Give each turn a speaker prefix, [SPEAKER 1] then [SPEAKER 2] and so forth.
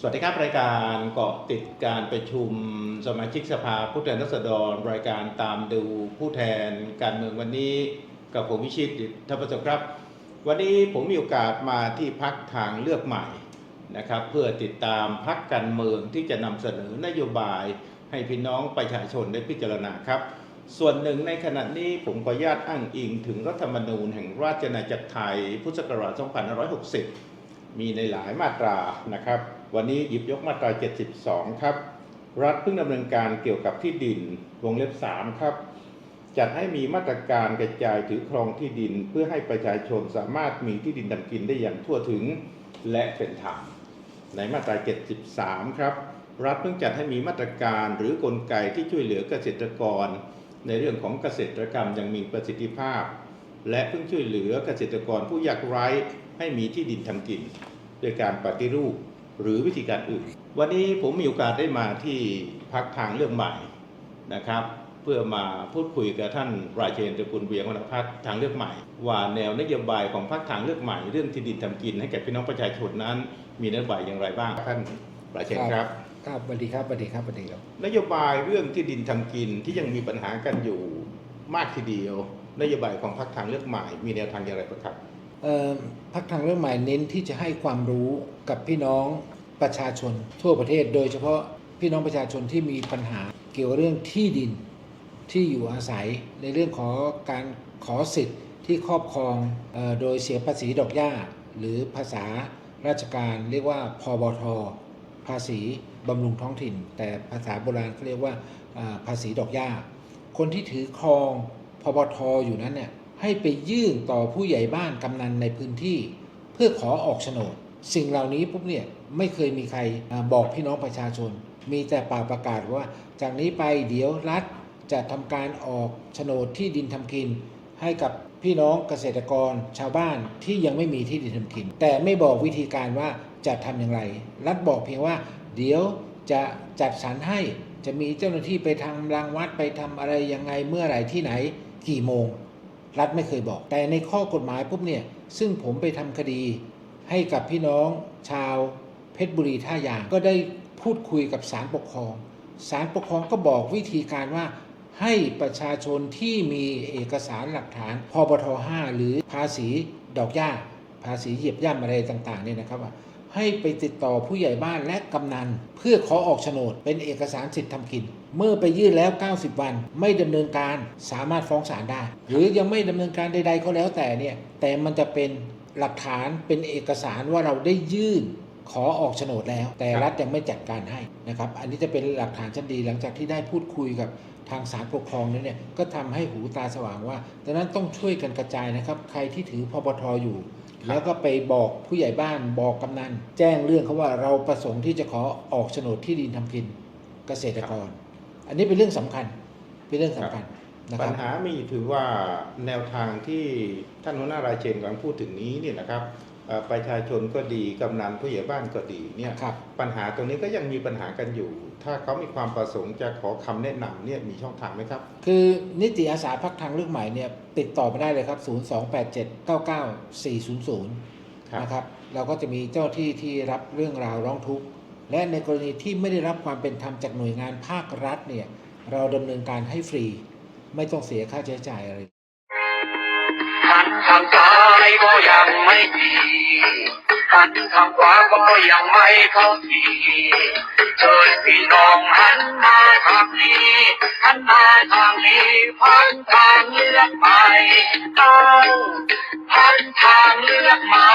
[SPEAKER 1] สวัสดีครับ รายการเกาะติดการประชุมสมาชิกสภาผู้แทนราษฎร รายการตามดูผู้แทนการเมืองวันนี้กับผมวิชิตทัพประสบครับ วันนี้ผมมีโอกาสมาที่พักทางเลือกใหม่นะครับ เพื่อติดตามพักการเมืองที่จะนำเสนอนโยบายให้พี่น้องประชาชนได้พิจารณาครับ ส่วนหนึ่งในขณะนี้ผมขออนุญาตอ้างอิงถึงรัฐธรรมนูญแห่งราชอาณาจักรไทยพุทธศักราช 2560 มีในหลายมาตรานะครับ วันนี้หยิบยกมาตรา72 ครับ รัฐเพิ่งดำเนินการเกี่ยวกับที่ดินวงเล็บ 3 ครับ จัดให้มีมาตรการกระจายถือครองที่ดิน เพื่อให้ประชาชนสามารถมีที่ดินทำกินได้อย่างทั่วถึงและเป็นธรรมในมาตรา 73 ครับ รัฐเพิ่งจัดให้มีมาตรการหรือกลไกที่ช่วยเหลือเกษตรกร ในเรื่องของเกษตรกรรมอย่างมีประสิทธิภาพ และเพิ่งช่วยเหลือเกษตรกรผู้ยากไร้ให้มีที่ดินทำกิน โดยการปฏิรูป หรือวิธีการอื่น วันนี้ผมมีโอกาสได้มาที่พักทางเรื่องใหม่นะครับ เพื่อมาพูดคุยกับท่านราเชนตระกุลเวียงหัวหน้าพักทางเลือกใหม่ ว่าแนวนโยบายของพักทางเลือกใหม่ เรื่องที่ดินทำกินให้แก่พี่น้องประชาชนนั้น มีนโยบายอย่างไรบ้างท่านราเชนครับ
[SPEAKER 2] ครับสวัสดีครับสวัสดีครับสวัสดีครับ
[SPEAKER 1] นโยบายเรื่องที่ดินทำกินที่ยังมีปัญหากันอยู่มากทีเดียวนโยบายของพรรคทางเลือกใหม่ มีแนวทางอย่างไรบ้างครับ
[SPEAKER 2] เอ่อพักทางเรื่องใหม่เน้นที่จะให้ความรู้กับพี่น้อง ประชาชนทั่วประเทศ โดยเฉพาะพี่น้องประชาชนที่มีปัญหาเกี่ยวกับเรื่องที่ดินที่อยู่อาศัยในเรื่องของการขอสิทธิ์ที่ครอบครองโดยเสียภาษีดอกหญ้า หรือภาษาราชการเรียกว่าพบท ภาษีบำรุงท้องถิ่น แต่ภาษาโบราณเขาเรียกว่าอ่าภาษีดอกหญ้า คนที่ถือครองพบทอยู่นั้นเนี่ยให้ไปยื่นต่อผู้ใหญ่บ้านกำนันในพื้นที่ เพื่อขอออกโฉนด สิ่งเหล่านี้ปุ๊บเนี่ยไม่เคยมีใครบอกพี่น้องประชาชน มีแต่ป่ากประกาศว่า จากนี้ไปเดี๋ยวรัฐจะทำการออกโฉนดที่ดินทำกิน ให้กับพี่น้องเกษตรกรชาวบ้านที่ยังไม่มีที่ดินทำกิน แต่ไม่บอกวิธีการว่าจะทำอย่างไร รัฐบอกเพียงว่า เดี๋ยวจะจัดสรรให้จะมีเจ้าหน้าที่ไปทำรังวัดไปทำอะไรยังไงเมื่อไหร่ที่ไหนกี่โมง รัฐไม่เคยบอก แต่ในข้อกฎหมายปุ๊บเนี่ยซึ่งผมไปทำคดี ให้กับพี่น้องชาวเพชรบุรีท่ายางก็ได้พูดคุยกับศาลปกครองศาลปกครองก็บอกวิธีการว่าให้ประชาชนที่มีเอกสารหลักฐานพบท5หรือภาษีดอกหญ้า ภาษีเหยียบย่ำอะไรต่างๆเนี่ยนะครับว่าให้ไปติดต่อผู้ใหญ่บ้านและกำนัน เพื่อขอออกโฉนดเป็นเอกสารสิทธิ์ทำกิน เมื่อไปยื่นแล้ว 90 วัน ไม่ดำเนินการสามารถฟ้องศาลได้ หรือยังไม่ดำเนินการใด ๆ ก็แล้วแต่เนี่ยแต่มันจะเป็น หลักฐานเป็นเอกสารว่าเราได้ยื่นขอออกโฉนดแล้ว แต่รัฐยังไม่จัดการให้นะครับอันนี้จะเป็นหลักฐานชั้นดีหลังจากที่ได้พูดคุยกับทางศาลปกครองนั้นเนี่ยก็ทำให้หูตาสว่างว่าดังนั้นต้องช่วยกันกระจายนะครับ ใครที่ถือพบทอยู่ แล้วก็ไปบอกผู้ใหญ่บ้านบอกกำนันแจ้งเรื่องเขาว่าเราประสงค์ที่จะขอออกโฉนดที่ดินทำกินเกษตรกร อันนี้เป็นเรื่องสำคัญเป็นเรื่องสำคัญนะค
[SPEAKER 1] ปั
[SPEAKER 2] รั
[SPEAKER 1] ญ
[SPEAKER 2] บ
[SPEAKER 1] หามีถือว่าแนวทางที่ท่านหัวหน้ารายเชนกำลังพูดถึงนี้เนี่ยนะครับเอ่อประชาชนก็ดีกำนันผู้ใหญ่บ้านก็ดีเนี่ย
[SPEAKER 2] ครับ
[SPEAKER 1] ปัญหาตรงนี้ก็ยังมีปัญหากันอยู่ ถ้าเขามีความประสงค์จะขอคำแนะนำเนี่ยมีช่องทางไหมครับ
[SPEAKER 2] คือนิติอาสาพักทางเลือกใหม่เนี่ยติดต่อไปได้เลยครับ 028799400
[SPEAKER 1] ครับ
[SPEAKER 2] นะครับเราก็จะมีเจ้าที่ที่รับเรื่องราวร้องทุกข์และในกรณีที่ไม่ได้รับความเป็นธรรมจากหน่วยงานภาครัฐเนี่ยเราดำเนินการให้ฟรี ไม่ต้องเสียค่าใช้จ่ายอะไร
[SPEAKER 3] หันทางซ้ายก็ยังไม่ดีหันทางขวาก็ยังไม่เข้าทีเชิญพี่น้องหันมาทางนี้หันมาทางนี้พันทางเลือกใหม่เอาพันทางเลือกใหม่